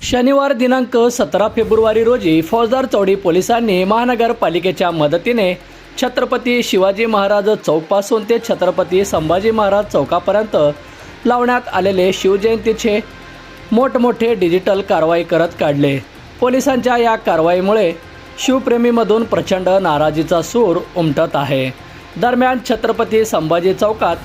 शनिवार दिनांक सतरा फेब्रुवारी रोजी फौजदार चौडी पोलिसांनी महानगरपालिकेच्या मदतीने छत्रपती शिवाजी महाराज चौकपासून ते छत्रपती संभाजी महाराज चौकापर्यंत लावण्यात आलेले शिवजयंतीचे मोठमोठे डिजिटल कारवाई करत काढले. पोलिसांच्या या कारवाईमुळे शिवप्रेमीमधून प्रचंड नाराजीचा सूर उमटत आहे. दरम्यान छत्रपती संभाजी चौकात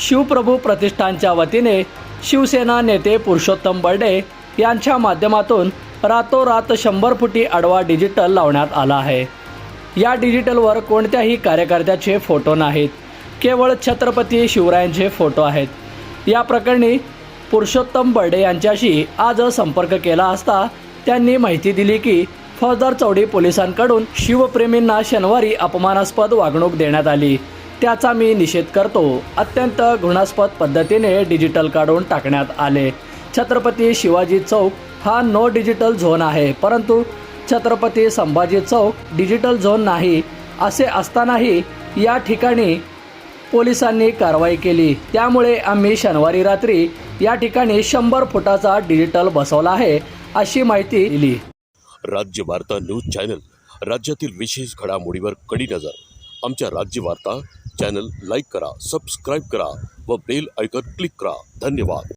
शिवप्रभू प्रतिष्ठानच्या वतीने शिवसेना नेते पुरुषोत्तम बर्डे यांच्या माध्यमातून रातोरात शंभर फुटी आडवा डिजिटल लावण्यात आला आहे. या डिजिटलवर कोणत्याही कार्यकर्त्याचे फोटो नाहीत. केवळ छत्रपती शिवरायांचे फोटो आहेत. या प्रकरणी पुरुषोत्तम बर्डे यांच्याशी आज संपर्क केला असता त्यांनी माहिती दिली की फौजदार चौडी पोलिसांकडून शिवप्रेमींना शनिवारी अपमानास्पद वागणूक देण्यात आली. त्याचा मी निषेध करतो. अत्यंत घृणास्पद पद्धतीने डिजिटल काढून टाकण्यात आले. छत्रपती शिवाजी चौक हा नो डिजिटल झोन आहे. परंतु छत्रपती संभाजी चौक डिजिटल झोन नाही असे असतानाही या ठिकाणी पोलिसांनी कारवाई केली. त्यामुळे आम्ही शनिवारी रात्री या ठिकाणी शंभर फुटाचा डिजिटल बसवला आहे अशी माहिती दिली. राज्य वार्ता न्यूज चॅनल राज्यातील विशेष घडामोडीवर कडी नजर. आमच्या राज्य वार्ता चॅनल लाईक करा सबस्क्राईब करा व बेल आयकॉन क्लिक करा. धन्यवाद.